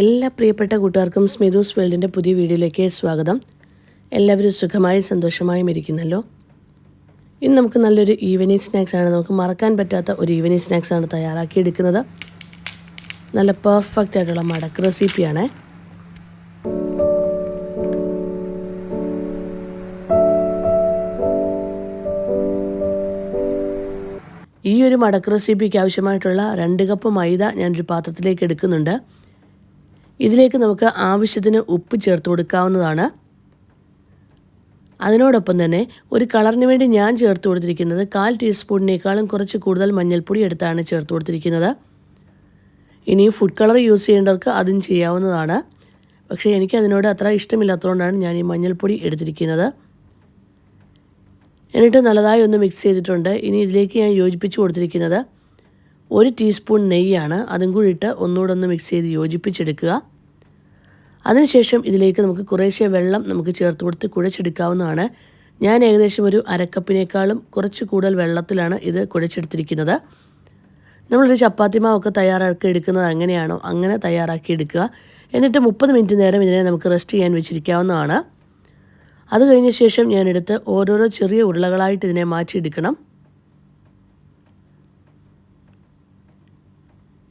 എല്ലാ പ്രിയപ്പെട്ട കൂട്ടുകാർക്കും സ്മിതൂസ് വേൾഡിന്റെ പുതിയ വീഡിയോയിലേക്ക് സ്വാഗതം. എല്ലാവരും സുഖമായും സന്തോഷമായും ഇരിക്കുന്നല്ലോ. ഇന്ന് നമുക്ക് നല്ലൊരു ഈവനിങ് സ്നാക്സ് ആണ് നമുക്ക് മറക്കാൻ പറ്റാത്ത ഒരു ഈവനിങ് സ്നാക്സ് ആണ് തയ്യാറാക്കിയെടുക്കുന്നത്. നല്ല പെർഫെക്റ്റ് ആയിട്ടുള്ള മടക്ക് റെസിപ്പിയാണ്. ഈ ഒരു മടക്ക് റെസിപ്പിക്ക് ആവശ്യമായിട്ടുള്ള രണ്ട് കപ്പ് മൈദ ഞാനൊരു പാത്രത്തിലേക്ക് എടുക്കുന്നുണ്ട്. ഇതിലേക്ക് നമുക്ക് ആവശ്യത്തിന് ഉപ്പ് ചേർത്ത് കൊടുക്കാവുന്നതാണ്. അതിനോടൊപ്പം തന്നെ ഒരു കളറിന് വേണ്ടി ഞാൻ ചേർത്ത് കൊടുത്തിരിക്കുന്നത് കാൽ ടീസ്പൂണിനേക്കാളും കുറച്ച് കൂടുതൽ മഞ്ഞൾപ്പൊടി എടുത്താണ് ചേർത്ത് കൊടുത്തിരിക്കുന്നത്. ഇനി ഫുഡ് കളർ യൂസ് ചെയ്യേണ്ടവർക്ക് അതും ചെയ്യാവുന്നതാണ്. പക്ഷേ എനിക്ക് അതിനോട് അത്ര ഇഷ്ടമില്ലാത്തതുകൊണ്ടാണ് ഞാൻ ഈ മഞ്ഞൾപ്പൊടി എടുത്തിരിക്കുന്നത്. എന്നിട്ട് നല്ലതായി ഒന്ന് മിക്സ് ചെയ്തിട്ടുണ്ട്. ഇനി ഇതിലേക്ക് ഞാൻ യോജിപ്പിച്ച് കൊടുത്തിരിക്കുന്നത് ഒരു ടീസ്പൂൺ നെയ്യാണ്. അതും കൂടി ഇട്ട് ഒന്നുകൂടെ ഒന്ന് മിക്സ് ചെയ്ത് യോജിപ്പിച്ചെടുക്കുക. അതിനുശേഷം ഇതിലേക്ക് നമുക്ക് കുറേശ്ശെ വെള്ളം നമുക്ക് ചേർത്ത് കൊടുത്ത് കുഴച്ചെടുക്കാവുന്നതാണ്. ഞാൻ ഏകദേശം ഒരു അരക്കപ്പിനേക്കാളും കുറച്ച് കൂടുതൽ വെള്ളത്തിലാണ് ഇത് കുഴച്ചെടുത്തിരിക്കുന്നത്. നമ്മളൊരു ചപ്പാത്തി മാവൊക്കെ തയ്യാറാക്കി എടുക്കുന്നത് അങ്ങനെയാണോ? അങ്ങനെ തയ്യാറാക്കി എടുക്കുക. എന്നിട്ട് മുപ്പത് മിനിറ്റ് നേരം ഇതിനെ നമുക്ക് റെസ്റ്റ് ചെയ്യാൻ വെച്ചിരിക്കാവുന്നതാണ്. അത് കഴിഞ്ഞ ശേഷം ഞാൻ എടുത്ത് ഓരോരോ ചെറിയ ഉരുളകളായിട്ട് ഇതിനെ മാറ്റിയെടുക്കണം.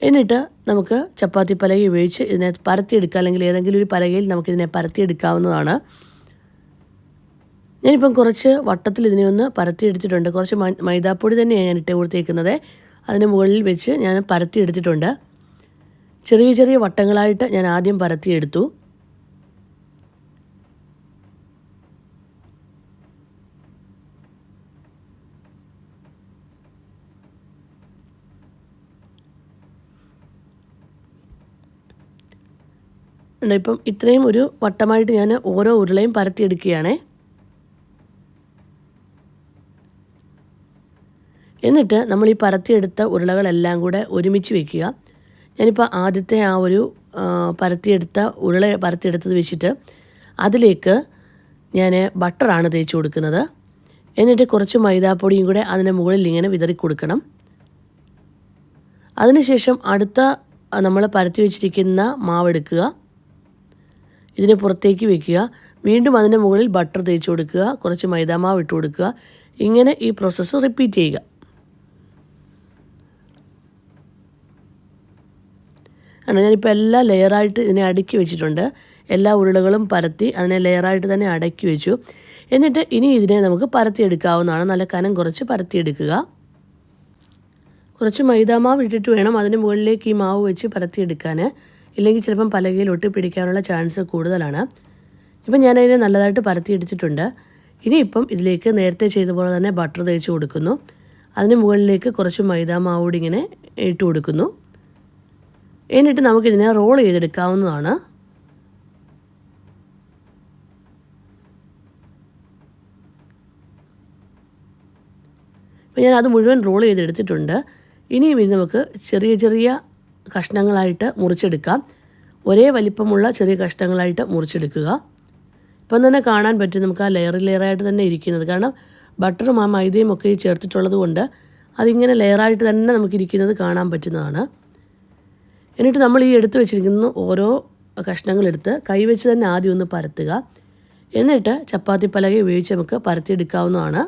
എന്നിട്ട് നമുക്ക് ചപ്പാത്തി പലക ഉപയോഗിച്ച് ഇതിനെ പരത്തിയെടുക്കുക അല്ലെങ്കിൽ ഏതെങ്കിലും ഒരു പലകയിൽ നമുക്കിതിനെ പരത്തിയെടുക്കാവുന്നതാണ്. ഞാനിപ്പം കുറച്ച് വട്ടത്തിൽ ഇതിനെ ഒന്ന് പരത്തിയെടുത്തിട്ടുണ്ട്. കുറച്ച് മൈദാപ്പൊടി തന്നെയാണ് ഞാൻ ഇട്ട് കൊടുത്തേക്കുന്നത്. അതിന് മുകളിൽ വെച്ച് ഞാൻ പരത്തിയെടുത്തിട്ടുണ്ട്. ചെറിയ ചെറിയ വട്ടങ്ങളായിട്ട് ഞാൻ ആദ്യം പരത്തിയെടുത്തു. ഇപ്പം ഇത്രയും ഒരു വട്ടമായിട്ട് ഞാൻ ഓരോ ഉരുളയും പരത്തിയെടുക്കുകയാണേ. എന്നിട്ട് നമ്മൾ ഈ പരത്തിയെടുത്ത ഉരുളകളെല്ലാം കൂടെ ഒരുമിച്ച് വെക്കുക. ഞാനിപ്പോൾ ആദ്യത്തെ ആ ഒരു പരത്തിയെടുത്ത ഉരുള പരത്തിയെടുത്തത് വെച്ചിട്ട് അതിലേക്ക് ഞാൻ ബട്ടറാണ് തേച്ച് കൊടുക്കുന്നത്. എന്നിട്ട് കുറച്ച് മൈദാപ്പൊടിയും കൂടെ അതിന്റെ മുകളിൽ ഇങ്ങനെ വിതറി കൊടുക്കണം. അതിനുശേഷം അടുത്ത നമ്മൾ പരത്തി വെച്ചിരിക്കുന്ന മാവെടുക്കുക ഇതിനെ പുറത്തേക്ക് വെക്കുക. വീണ്ടും അതിന്റെ മുകളിൽ ബട്ടർ തേച്ച് കൊടുക്കുക. കുറച്ച് മൈദാമാവ് ഇട്ട് കൊടുക്കുക. ഇങ്ങനെ ഈ പ്രോസസ്സ് റിപ്പീറ്റ് ചെയ്യുക. ആണ് ഞാനിപ്പോൾ എല്ലാ ലെയറായിട്ട് ഇതിനെ അടുക്കി വെച്ചിട്ടുണ്ട്. എല്ലാ ഉരുളകളും പരത്തി അതിനെ ലെയറായിട്ട് തന്നെ അടക്കി വെച്ചു. എന്നിട്ട് ഇനി ഇതിനെ നമുക്ക് പരത്തിയെടുക്കാവുന്നതാണ്. നല്ല കനം കുറച്ച് പരത്തിയെടുക്കുക. കുറച്ച് മൈദാമാവ് ഇട്ടിട്ട് വേണം അതിന് മുകളിലേക്ക് ഈ മാവ് വെച്ച് പരത്തിയെടുക്കാൻ ഇല്ലെങ്കിൽ ചിലപ്പം പലകയിൽ ഒട്ടിപ്പിടിക്കാനുള്ള ചാൻസ് കൂടുതലാണ്. ഇപ്പം ഞാനതിനെ നല്ലതായിട്ട് പരത്തിയെടുത്തിട്ടുണ്ട്. ഇനിയിപ്പം ഇതിലേക്ക് നേരത്തെ ചെയ്ത പോലെ തന്നെ ബട്ടർ തേച്ച് കൊടുക്കുന്നു. അതിന് മുകളിലേക്ക് കുറച്ച് മൈദാമാവ് കൂടി ഇങ്ങനെ ഇട്ട് കൊടുക്കുന്നു. എന്നിട്ട് നമുക്കിതിനെ റോൾ ചെയ്തെടുക്കാവുന്നതാണ്. അപ്പോൾ ഞാൻ അത് മുഴുവൻ റോൾ ചെയ്തെടുത്തിട്ടുണ്ട്. ഇനിയും ഇത് നമുക്ക് ചെറിയ ചെറിയ കഷ്ണങ്ങളായിട്ട് മുറിച്ചെടുക്കാം. ഒരേ വലിപ്പമുള്ള ചെറിയ കഷ്ണങ്ങളായിട്ട് മുറിച്ചെടുക്കുക. ഇപ്പം തന്നെ കാണാൻ പറ്റും നമുക്ക് ആ ലെയർ ലെയറായിട്ട് തന്നെ ഇരിക്കുന്നത്. കാരണം ബട്ടറും ആ മൈദയും ഒക്കെ ചേർത്തിട്ടുള്ളത് കൊണ്ട് അതിങ്ങനെ ലെയറായിട്ട് തന്നെ നമുക്കിരിക്കുന്നത് കാണാൻ പറ്റുന്നതാണ്. എന്നിട്ട് നമ്മൾ ഈ എടുത്തു വെച്ചിരിക്കുന്ന ഓരോ കഷ്ണങ്ങളെടുത്ത് കൈവച്ച് തന്നെ ആദ്യം ഒന്ന് പരത്തുക. എന്നിട്ട് ചപ്പാത്തി പലക ഉപയോഗിച്ച് നമുക്ക് പരത്തിയെടുക്കാവുന്നതാണ്.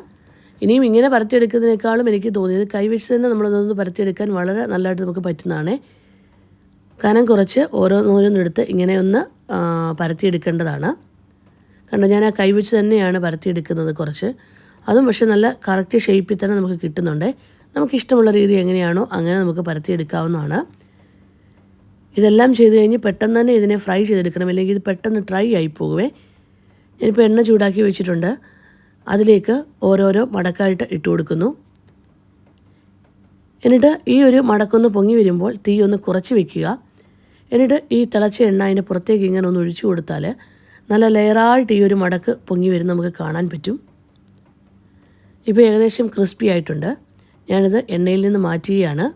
ഇനിയും ഇങ്ങനെ പരത്തിയെടുക്കുന്നതിനേക്കാളും എനിക്ക് തോന്നിയത് കൈവച്ച് തന്നെ നമ്മളതൊന്ന് പരത്തിയെടുക്കാൻ വളരെ നല്ലതായിട്ട് നമുക്ക് പറ്റുന്നതാണ്. കനം കുറച്ച് ഓരോ നൂലും എടുത്ത് ഇങ്ങനെ ഒന്ന് പരത്തിയെടുക്കേണ്ടതാണ്. കണ്ടോ ഞാൻ ആ കൈവച്ച് തന്നെയാണ് പരത്തിയെടുക്കുന്നത് കുറച്ച്. അതും പക്ഷേ നല്ല കറക്റ്റ് ഷേപ്പിൽ തന്നെ നമുക്ക് കിട്ടുന്നുണ്ട്. നമുക്കിഷ്ടമുള്ള രീതി എങ്ങനെയാണോ അങ്ങനെ നമുക്ക് പരത്തിയെടുക്കാവുന്നതാണ്. ഇതെല്ലാം ചെയ്ത് കഴിഞ്ഞ് പെട്ടെന്ന് തന്നെ ഇതിനെ ഫ്രൈ ചെയ്തെടുക്കണം. അല്ലെങ്കിൽ ഇത് പെട്ടെന്ന് ഡ്രൈ ആയി പോകുവേ ഞാനിപ്പോൾ എണ്ണ ചൂടാക്കി വെച്ചിട്ടുണ്ട്. അതിലേക്ക് ഓരോരോ മടക്കായിട്ട് ഇട്ട് കൊടുക്കുന്നു. എന്നിട്ട് ഈ ഒരു മടക്കൊന്ന് പൊങ്ങി വരുമ്പോൾ തീ ഒന്ന് കുറച്ച് വെക്കുക. എന്നിട്ട് ഈ തിളച്ച എണ്ണ അതിന്റെ പുറത്തേക്ക് ഇങ്ങനെ ഒന്ന് ഒഴിച്ചു കൊടുത്താൽ നല്ല ലെയറായിട്ട് ഈ ഒരു മടക്ക് പൊങ്ങി വരുന്ന നമുക്ക് കാണാൻ പറ്റും. ഇപ്പോൾ ഏകദേശം ക്രിസ്പി ആയിട്ടുണ്ട്. ഞാനിത് എണ്ണയിൽ നിന്ന് മാറ്റുകയാണ്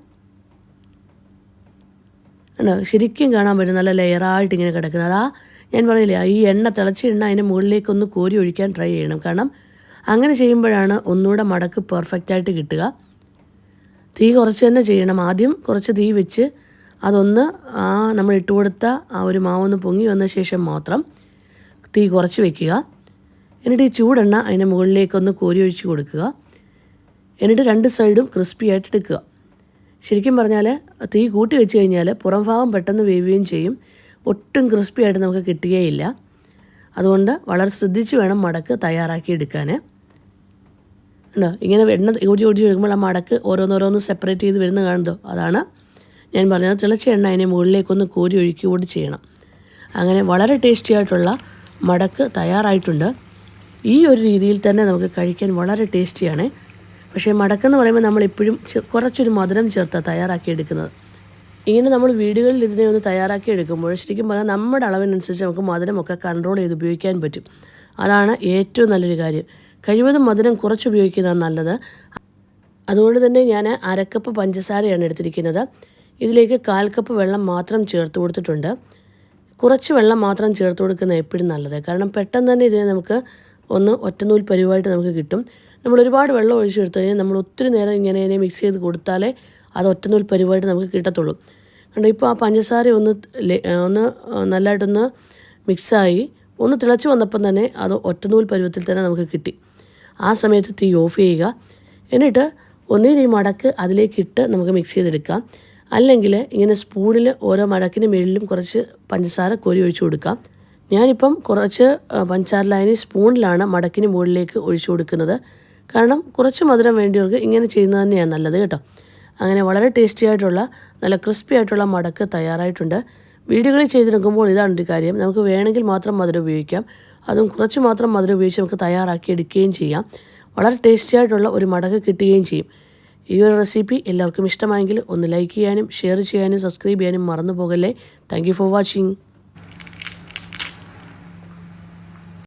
ഉണ്ടോ ശരിക്കും കാണാൻ പറ്റും നല്ല ലെയറായിട്ട് ഇങ്ങനെ കിടക്കുന്നത്. അതാ ഞാൻ പറയില്ലേ ഈ എണ്ണ തിളച്ച എണ്ണ അതിന്റെ മുകളിലേക്കൊന്ന് കോരി ഒഴിക്കാൻ ട്രൈ ചെയ്യണം. കാരണം അങ്ങനെ ചെയ്യുമ്പോഴാണ് ഒന്നുകൂടെ മടക്ക് പെർഫെക്റ്റായിട്ട് കിട്ടുക. തീ കുറച്ച് തന്നെ ചെയ്യണം. ആദ്യം കുറച്ച് തീ വെച്ച് അതൊന്ന് ആ നമ്മൾ ഇട്ട് കൊടുത്ത ആ ഒരു മാവൊന്ന് പൊങ്ങി വന്ന ശേഷം മാത്രം തീ കുറച്ച് വെക്കുക. എന്നിട്ട് ഈ ചൂടെണ്ണ അതിന്റെ മുകളിലേക്കൊന്ന് കോരി ഒഴിച്ച് കൊടുക്കുക. എന്നിട്ട് രണ്ട് സൈഡും ക്രിസ്പി ആയിട്ട് എടുക്കുക. ശരിക്കും പറഞ്ഞാൽ തീ കൂട്ടി വെച്ച് കഴിഞ്ഞാൽ പുറം ഭാഗം പെട്ടെന്ന് വേവുകയും ചെയ്യും. ഒട്ടും ക്രിസ്പി ആയിട്ട് നമുക്ക് കിട്ടുകയില്ല. അതുകൊണ്ട് വളരെ ശ്രദ്ധിച്ച് വേണം മടക്ക് തയ്യാറാക്കി എടുക്കാൻ. ഉണ്ടോ ഇങ്ങനെ എണ്ണ ഓടി ഓടി വരുമ്പോൾ ആ മടക്ക് ഓരോന്നോരോന്ന് സെപ്പറേറ്റ് ചെയ്ത് വരുന്ന കാണുന്നുണ്ടോ? അതാണ് ഞാൻ പറഞ്ഞത് തിളച്ച എണ്ണ അതിനെ മുകളിലേക്കൊന്ന് കോരി ഒഴിക്കുകയോട് ചെയ്യണം. അങ്ങനെ വളരെ ടേസ്റ്റി ആയിട്ടുള്ള മടക്ക് തയ്യാറായിട്ടുണ്ട്. ഈ ഒരു രീതിയിൽ തന്നെ നമുക്ക് കഴിക്കാൻ വളരെ ടേസ്റ്റിയാണ് പക്ഷേ മടക്കെന്ന് പറയുമ്പോൾ നമ്മൾ ഇപ്പോഴും കുറച്ചൊരു മധുരം ചേർത്താണ് തയ്യാറാക്കി എടുക്കുന്നത്. ഇങ്ങനെ നമ്മൾ വീടുകളിൽ ഇതിനെ ഒന്ന് തയ്യാറാക്കി എടുക്കുമ്പോൾ ശരിക്കും പറഞ്ഞാൽ നമ്മുടെ അളവിനനുസരിച്ച് നമുക്ക് മധുരമൊക്കെ കൺട്രോൾ ചെയ്ത് ഉപയോഗിക്കാൻ പറ്റും. അതാണ് ഏറ്റവും നല്ലൊരു കാര്യം. കഴിവതും മധുരം കുറച്ച് ഉപയോഗിക്കുന്നതാണ് നല്ലത്. അതുകൊണ്ട് തന്നെ ഞാൻ അരക്കപ്പ് പഞ്ചസാരയാണ് എടുത്തിരിക്കുന്നത്. ഇതിലേക്ക് കാൽ കപ്പ് വെള്ളം മാത്രം ചേർത്ത് കൊടുത്തിട്ടുണ്ട്. കുറച്ച് വെള്ളം മാത്രം ചേർത്ത് കൊടുക്കുന്നത് എപ്പോഴും നല്ലത്. കാരണം പെട്ടെന്ന് തന്നെ ഇതിനെ നമുക്ക് ഒന്ന് ഒറ്റനൂൽ പരിവായിട്ട് നമുക്ക് കിട്ടും. നമ്മൾ ഒരുപാട് വെള്ളം ഒഴിച്ചു എടുത്തു കഴിഞ്ഞാൽ നമ്മൾ ഒത്തിരി നേരം ഇങ്ങനെ ഇതിനെ മിക്സ് ചെയ്ത് കൊടുത്താലേ അത് ഒറ്റനൂൽ പരിവായിട്ട് നമുക്ക് കിട്ടത്തുള്ളൂ. കണ്ടോ ഇപ്പോൾ ആ പഞ്ചസാര ഒന്ന് ഒന്ന് നല്ലതായിട്ടൊന്ന് മിക്സായി ഒന്ന് തിളച്ച് വന്നപ്പം തന്നെ അത് ഒറ്റനൂൽ പരുവത്തിൽ തന്നെ നമുക്ക് കിട്ടി. ആ സമയത്ത് തീ ഓഫ് ചെയ്യുക. എന്നിട്ട് ഒന്നിനീ മടക്ക് അതിലേക്ക് ഇട്ട് നമുക്ക് മിക്സ് ചെയ്തെടുക്കാം. അല്ലെങ്കിൽ ഇങ്ങനെ സ്പൂണിൽ ഓരോ മടക്കിന് മേളിലും കുറച്ച് പഞ്ചസാര കോരി ഒഴിച്ചു കൊടുക്കാം. ഞാനിപ്പം കുറച്ച് പഞ്ചസാര ലൈനി സ്പൂണിലാണ് മടക്കിന് മുകളിലേക്ക് ഒഴിച്ചു കൊടുക്കുന്നത്. കാരണം കുറച്ച് മധുരം വേണ്ടിയവർക്ക് ഇങ്ങനെ ചെയ്യുന്നത് തന്നെയാണ് നല്ലത് കേട്ടോ. അങ്ങനെ വളരെ ടേസ്റ്റി ആയിട്ടുള്ള നല്ല ക്രിസ്പി ആയിട്ടുള്ള മടക്ക് തയ്യാറായിട്ടുണ്ട്. വീടുകളിൽ ചെയ്തെടുക്കുമ്പോൾ ഇതാണ് ഒരു കാര്യം. നമുക്ക് വേണമെങ്കിൽ മാത്രം മധുരം ഉപയോഗിക്കാം. അതും കുറച്ച് മാത്രം മധുരം ഉപയോഗിച്ച് നമുക്ക് തയ്യാറാക്കി എടുക്കുകയും ചെയ്യാം. വളരെ ടേസ്റ്റി ആയിട്ടുള്ള ഒരു മടക്ക് കിട്ടുകയും ചെയ്യും. ഈ ഒരു റെസിപ്പി എല്ലാവർക്കും ഇഷ്ടമായെങ്കിൽ ഒന്ന് ലൈക്ക് ചെയ്യാനും ഷെയർ ചെയ്യാനും സബ്സ്ക്രൈബ് ചെയ്യാനും മറന്നു പോകല്ലേ. Thank for watching